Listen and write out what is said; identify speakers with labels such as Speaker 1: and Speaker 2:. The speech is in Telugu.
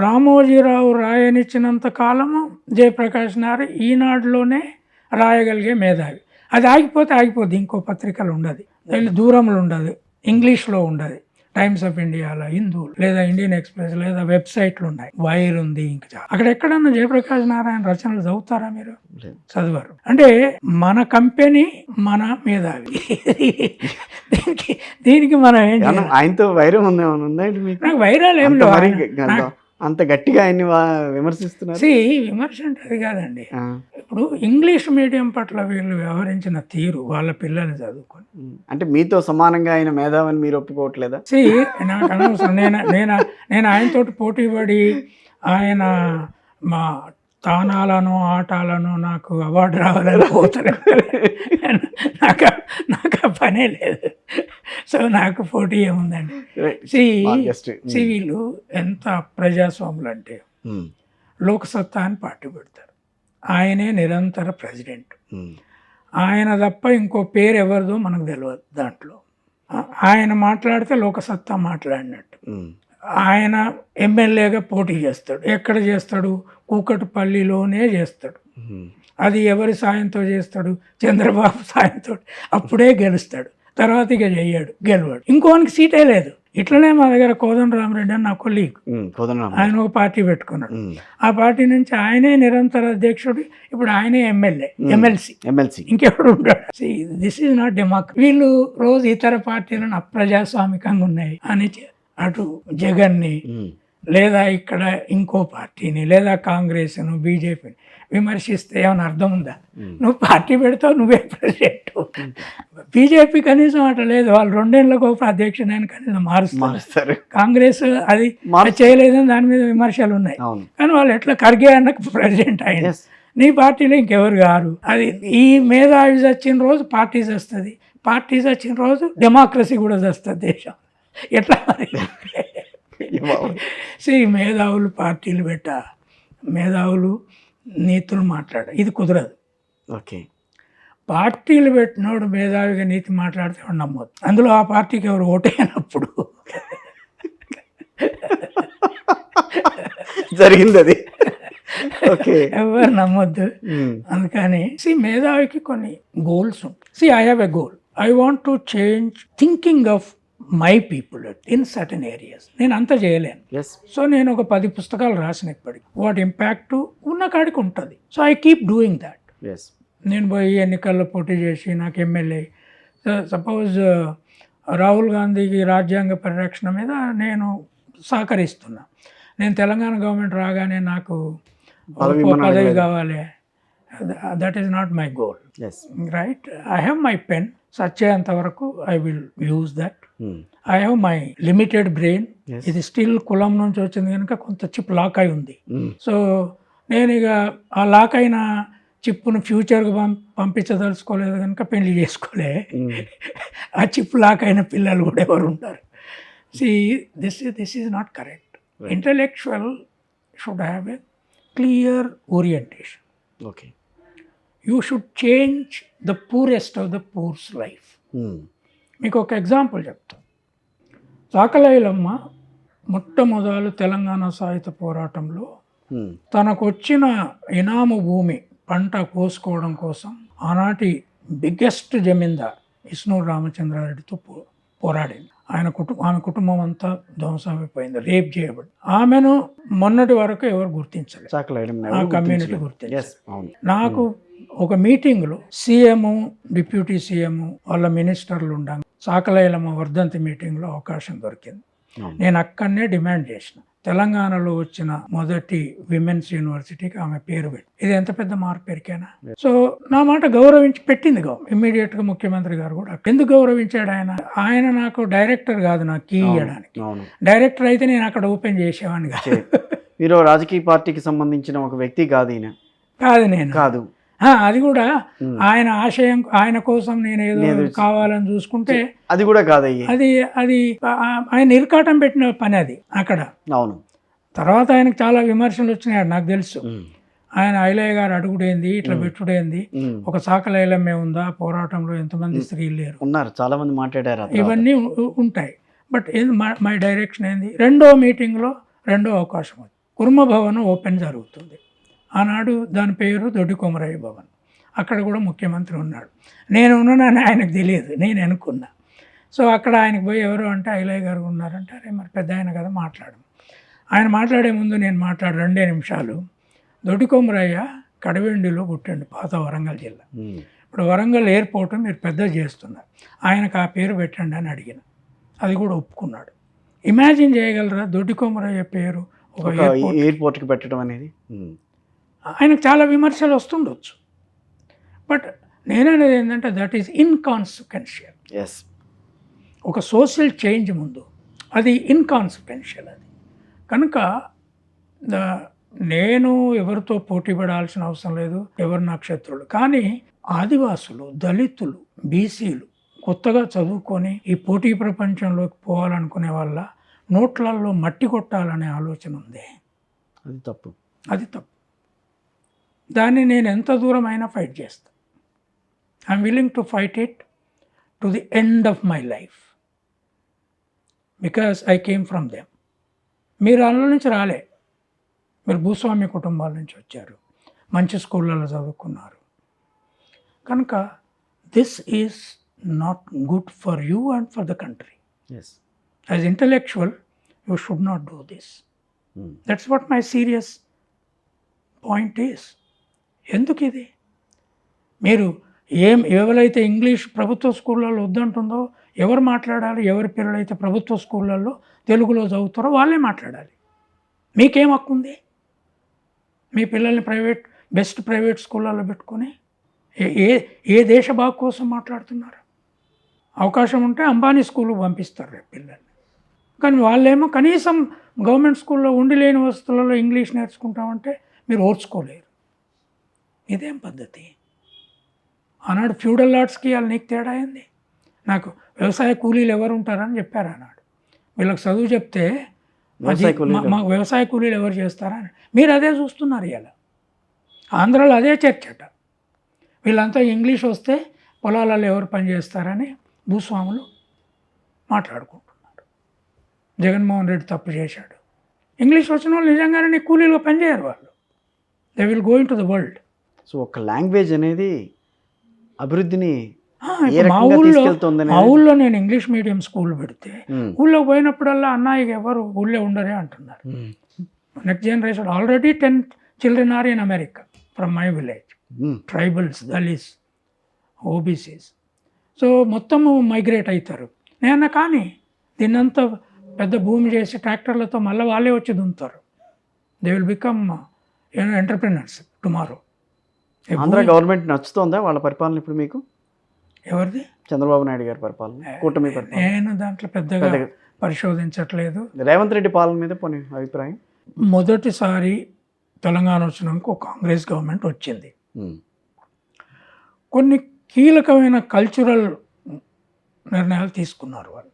Speaker 1: రామోజీరావు రాయనిచ్చినంత కాలము జయప్రకాష్ నారాయణ ఈనాడులోనే రాయగలిగే మేధావి. అది ఆగిపోతే ఆగిపోద్ది ఇంకో పత్రికలు ఉండదు. వెళ్ళి దూరంలో ఉండదు ఇంగ్లీష్లో ఉండదు. టైమ్స్ ఆఫ్ ఇండియాలో హిందూ లేదా ఇండియన్ ఎక్స్ప్రెస్ లేదా వెబ్సైట్లు ఉన్నాయి. వైర్ ఉంది ఇంకా. అక్కడ ఎక్కడన్నా జయప్రకాష్ నారాయణ రచనలు చదువుతారా మీరు?
Speaker 2: లేదు.
Speaker 1: చదివారు. అంటే మన కంపెనీ మన మేధావి. దీనికి దీనికి మనం ఏం
Speaker 2: ఏమన్నా
Speaker 1: చేయాలి?
Speaker 2: ఆయనతో వైరం ఉంది ఏమైనా ఉందండి మీకు?
Speaker 1: నాకు వైరాలు ఏం
Speaker 2: అంత అంత గట్టిగా ఆయన్ని విమర్శిస్తున్నారు?
Speaker 1: విమర్శ అంటే అది కాదండి. ఇప్పుడు ఇంగ్లీష్ మీడియం పట్ల వీళ్ళు వ్యవహరించిన తీరు వాళ్ళ పిల్లల్ని చదువుకొని.
Speaker 2: అంటే మీతో సమానంగా ఆయన మేధావని మీరు ఒప్పుకోవట్లేదా?
Speaker 1: సి నాకు అనవసరం. నేను నేను నేను ఆయనతోటి పోటీ పడి ఆయన మా తానాలను ఆటాలను నాకు అవార్డు రావాలని పోతాను నాకు నాకు ఆ పనే లేదు. సో నాకు పోటీ ఏముందండి? C
Speaker 2: August.
Speaker 1: సి వీళ్ళు ఎంత ప్రజాస్వాములు అంటే
Speaker 2: ఉమ్,
Speaker 1: లోక్సత్తా అని పార్టీ పెడతారు. ఆయనే నిరంతర ప్రెసిడెంట్.
Speaker 2: ఉమ్,
Speaker 1: ఆయన తప్ప ఇంకో పేరు ఎవరిదో మనకు తెలియదు దాంట్లో. ఆయన మాట్లాడితే లోకసత్తా మాట్లాడినట్టు. ఆయన ఎమ్మెల్యేగా పోటీ చేస్తాడు. ఎక్కడ చేస్తాడు? కూకట్పల్లిలోనే చేస్తాడు. అది ఎవరి సాయంతో చేస్తాడు? చంద్రబాబు సాయంతో. అప్పుడే గెలుస్తాడు. తర్వాత ఇక చెయ్యాడు గెలవాడు. ఇంకోనికి సీటే లేదు. ఇట్లనే మా దగ్గర కోదండ రామరెడ్డి అని నా కొలీగ్. ఆయన ఒక పార్టీ పెట్టుకున్నాడు. ఆ పార్టీ నుంచి ఆయనే నిరంతర అధ్యక్షుడు. ఇప్పుడు ఆయనే ఎమ్మెల్యే ఎమ్మెల్సీ.
Speaker 2: ఎమ్మెల్సీ.
Speaker 1: ఇంకెవడు ఉంటాడు దిస్ ఈజ్ నాట్ డెమోక్రసీ వీళ్ళు రోజు ఇతర పార్టీలను అప్రజాస్వామికంగా ఉన్నాయి అని అటు జగన్ని లేదా ఇక్కడ ఇంకో పార్టీని లేదా కాంగ్రెస్ను బీజేపీని విమర్శిస్తే ఏమైనా అర్థం ఉందా? నువ్వు పార్టీ పెడతావు నువ్వే ప్రెసిడెంట్ బీజేపీ కనీసం అట్లా లేదు. వాళ్ళు రెండేళ్ళకు ఒక అధ్యక్షుడైన కనీసం మారుస్తారు. కాంగ్రెస్ అది చేయలేదని దాని మీద విమర్శలు ఉన్నాయి. కానీ వాళ్ళు ఎట్లా ఖర్గే అన్నకు ప్రెసిడెంట్ అయింది
Speaker 2: ఎస్
Speaker 1: నీ పార్టీలో ఇంకెవరు కారు అది ఈ మేధావి వచ్చిన రోజు పార్టీస్ వస్తుంది. పార్టీస్ వచ్చిన రోజు డెమోక్రసీ కూడా వస్తుంది దేశం. ఎట్లా? మరి సో మేధావులు పార్టీలు పెట్ట మేధావులు నీతులు మాట్లాడ. ఇది కుదరదు.
Speaker 2: ఓకే.
Speaker 1: పార్టీలు పెట్టినోడు మేధావిగా నీతి మాట్లాడితే వాడు నమ్మొద్దు. అందులో ఆ పార్టీకి ఎవరు ఓటైనప్పుడు
Speaker 2: జరిగింది అది ఓకే.
Speaker 1: ఎవరు నమ్మొద్దు. అందుకని సి మేధావికి కొన్ని గోల్స్ ఉంటాయి. See I have a goal. I want to change thinking of my people in certain areas. నేను అంత చేయలేను. సో నేను ఒక పది పుస్తకాలు రాసిన ఇప్పటికి. వాటి ఇంపాక్ట్ ఉన్న కాడికి ఉంటుంది. So I keep doing that. నేను పోయి ఎన్నికల్లో పోటీ చేసి నాకు ఎమ్మెల్యే సపోజ్ రాహుల్ గాంధీకి రాజ్యాంగ పరిరక్షణ మీద నేను సహకరిస్తున్నా. నేను తెలంగాణ గవర్నమెంట్ రాగానే నాకు
Speaker 2: పదవి.
Speaker 1: కావాలి. That is not my goal right I have my pen సచ్చేంత వరకు I will use that I have my limited brain
Speaker 2: Yes.
Speaker 1: ఇది స్టిల్ కులం నుంచి వచ్చింది కనుక కొంత చిప్ లాక్ అయి ఉంది. సో నేను ఇక ఆ లాక్ అయిన చిప్పును ఫ్యూచర్కి పం పంపించదలుచుకోలేదు కనుక పెళ్ళి చేసుకోలే.
Speaker 2: ఉమ్,
Speaker 1: ఆ చిప్ లాక్ అయిన పిల్లలు కూడా ఎవరు ఉంటారు see this this is not correct intellectual should have a clear orientation
Speaker 2: okay.
Speaker 1: You should change the poorest of the poor's life మీకు ఒక ఎగ్జాంపుల్ చెప్తాను చాకలైలమ్మ మొట్టమొదలు తెలంగాణ సాహిత్య పోరాటంలో
Speaker 2: ఉమ్,
Speaker 1: తనకు వచ్చిన ఇనాము భూమి పంట కోసుకోవడం కోసం ఆనాటి బిగ్గెస్ట్ జమీందార్ ఇస్నూరు రామచంద్రారెడ్డితో పో పోరాడింది. ఆయన కుటుంబం ఆమె కుటుంబం అంతా ధ్వంసమైపోయింది రేప్ చేయబడి ఆమెను మొన్నటి వరకు ఎవరు గుర్తించలేదు. ఆ కమ్యూనిటీ
Speaker 2: అవును.
Speaker 1: నాకు ఒక మీటింగ్లో సీఎం డిప్యూటీ సీఎం వాళ్ళ మినిస్టర్లు ఉండగా సాకలైలమ్మ వర్ధంతి మీటింగ్లో అవకాశం దొరికింది. నేను అక్కడనే డిమాండ్ చేసిన. తెలంగాణలో వచ్చిన మొదటి విమెన్స్ యూనివర్సిటీకి ఆమె పేరు పెట్టి ఇది ఎంత పెద్ద మార్పు ఎరికేనా సో నా మాట గౌరవించి పెట్టింది ఇమ్మీడియట్గా ముఖ్యమంత్రి గారు కూడా. ఎందుకు గౌరవించాడు ఆయన? ఆయన నాకు డైరెక్టర్ కాదు నాకు కీ ఇవ్వడానికి డైరెక్టర్ అయితే నేను అక్కడ ఓపెన్ చేసేవాడిని కాదు.
Speaker 2: మీరు రాజకీయ పార్టీకి సంబంధించిన ఒక వ్యక్తి కాదు ఈయన.
Speaker 1: కాదు నేను.
Speaker 2: కాదు.
Speaker 1: అది కూడా. ఆయన ఆశయం ఆయన కోసం నేను ఏదో కావాలని చూసుకుంటే
Speaker 2: అది కూడా కాదు అయ్యి
Speaker 1: అది అది ఆయన ఇరకాటం పెట్టిన పని అది అక్కడ.
Speaker 2: అవును.
Speaker 1: తర్వాత ఆయనకు చాలా విమర్శలు వచ్చినాయి నాకు తెలుసు. ఆయన ఐలయ్య గారు అడుగుడేంది ఇట్లా పెట్టుడేంది. ఒక సాకలైలమే ఉందా పోరాటంలో ఎంతమంది స్త్రీలు లేరు.
Speaker 2: ఉన్నారు చాలా మంది మాట్లాడారు.
Speaker 1: ఇవన్నీ ఉంటాయి. బట్ మై డైరెక్షన్ ఏంది? రెండో మీటింగ్లో రెండో అవకాశం వచ్చింది కుర్మ భవన్ ఓపెన్ జరుగుతుంది. ఆనాడు దాని పేరు దొడ్డి కొమరయ్య భవన్. అక్కడ కూడా ముఖ్యమంత్రి ఉన్నాడు. నేను ఉన్నానని ఆయనకు తెలియదు నేను అనుకున్నా. సో అక్కడ ఆయనకు పోయి ఎవరు అంటే ఐలయ్య గారు ఉన్నారంటే అరే మరి పెద్ద ఆయన కదా మాట్లాడు ఆయన మాట్లాడే ముందు నేను మాట్లాడు రెండే నిమిషాలు. దొడ్డి కొమరయ్య కడవెండిలో పుట్టండి పాత వరంగల్ జిల్లా. ఇప్పుడు వరంగల్ ఎయిర్పోర్ట్ మీరు పెద్ద చేస్తున్నారు. ఆయనకు ఆ పేరు పెట్టండి అని అడిగిన. అది కూడా ఒప్పుకున్నాడు. ఇమాజిన్ చేయగలరా దొడ్డి కొమరయ్య పేరు ఒక
Speaker 2: ఒక
Speaker 1: ఎయిర్పోర్ట్?
Speaker 2: ఎయిర్పోర్ట్కి పెట్టడం అనేది.
Speaker 1: ఆయనకు చాలా విమర్శలు వస్తుండొచ్చు. బట్ నేననేది ఏంటంటే దట్ ఈస్ ఇన్కాన్సిక్వెన్షియల్
Speaker 2: ఎస్.
Speaker 1: ఒక సోషల్ చేంజ్ ముందు. అది ఇన్కాన్సిక్వెన్షియల్ అది. కనుక నేను ఎవరితో పోటీ పడాల్సిన అవసరం లేదు. ఎవరు నా శత్రువులు కానీ ఆదివాసులు దళితులు బీసీలు కొత్తగా చదువుకొని ఈ పోటీ ప్రపంచంలోకి పోవాలనుకునే వాళ్ళ నోట్లల్లో మట్టి కొట్టాలనే ఆలోచన ఉంది.
Speaker 2: అది తప్పు.
Speaker 1: అది తప్పు. దాన్ని నేను ఎంత దూరం అయినా ఫైట్ చేస్తాను I'm willing to fight it to the end of my life. Because I came from them. మీరు అందులో నుంచి రాలే. మీరు భూస్వామ్య కుటుంబాల నుంచి వచ్చారు. మంచి స్కూళ్ళలో చదువుకున్నారు. కనుక this is not good for you and for the country as intellectual you should not do this that's what my serious point is ఎందుకు ఇది? మీరు ఏం ఎవరైతే ఇంగ్లీష్ ప్రభుత్వ స్కూళ్ళల్లో వద్దంటుందో ఎవరు మాట్లాడాలి ఎవరి పిల్లలైతే ప్రభుత్వ స్కూళ్ళల్లో తెలుగులో చదువుతారో వాళ్ళే మాట్లాడాలి. మీకేం హక్కు ఉంది? మీ పిల్లల్ని ప్రైవేట్ బెస్ట్ ప్రైవేట్ స్కూళ్ళల్లో పెట్టుకొని ఏ ఏ ఏ దేశ బాగు కోసం మాట్లాడుతున్నారు? అవకాశం ఉంటే అంబానీ స్కూల్కి పంపిస్తారు రేపు పిల్లల్ని. కానీ వాళ్ళేమో కనీసం గవర్నమెంట్ స్కూల్లో ఉండి లేని వస్తువులలో ఇంగ్లీష్ నేర్చుకుంటామంటే మీరు ఓర్చుకోలేరు. ఇదేం పద్ధతి? ఆనాడు ఫ్యూడల్ ఆర్ట్స్కి వాళ్ళు నీకు తేడా అయింది నాకు వ్యవసాయ కూలీలు ఎవరు ఉంటారని చెప్పారు ఆనాడు వీళ్ళకి చదువు చెప్తే మాకు వ్యవసాయ కూలీలు ఎవరు చేస్తారని మీరు అదే చూస్తున్నారు ఇలా ఆంధ్రాలో అదే చర్చట వీళ్ళంతా ఇంగ్లీష్ వస్తే పొలాలలో ఎవరు పని చేస్తారని భూస్వాములు మాట్లాడుకుంటున్నారు. జగన్మోహన్ రెడ్డి తప్పు చేశాడు. ఇంగ్లీష్ వచ్చిన వాళ్ళు నిజంగానే నీ కూలీలో పనిచేయరు వాళ్ళు. They will going to the world
Speaker 2: so ఒక లాంగ్వేజ్ అనేది అభివృద్ధిని
Speaker 1: మా ఊళ్ళో మా ఊళ్ళో నేను ఇంగ్లీష్ మీడియం స్కూల్ పెడితే. ఊళ్ళో పోయినప్పుడల్లా అన్నయ్యకి ఎవరు ఊళ్ళో ఉండరే అంటున్నారు. Next generation already ten children are in America from my village. Tribals Dalits OBCs so మొత్తము మైగ్రేట్ అవుతారు నేను కానీ దీన్నంతా పెద్ద భూమి చేసి ట్రాక్టర్లతో మళ్ళీ వాళ్ళే వచ్చి దున్నుతారు. They will become entrepreneurs tomorrow
Speaker 2: Andhra government నచ్చుతోందా వాళ్ళ పరిపాలన ఇప్పుడు మీకు?
Speaker 1: ఎవరిది
Speaker 2: చంద్రబాబు నాయుడు గారి పరిపాలన కూటమి పరిపాలన
Speaker 1: నేను దాంట్లో పెద్దగా. పరిశోధించట్లేదు
Speaker 2: రేవంత్ రెడ్డి పాలన మీద పోనీ అభిప్రాయం
Speaker 1: మొదటిసారి తెలంగాణ వచ్చినాక కాంగ్రెస్ గవర్నమెంట్ వచ్చింది. కొన్ని కీలకమైన కల్చురల్ నిర్ణయాలు తీసుకున్నారు వాళ్ళు.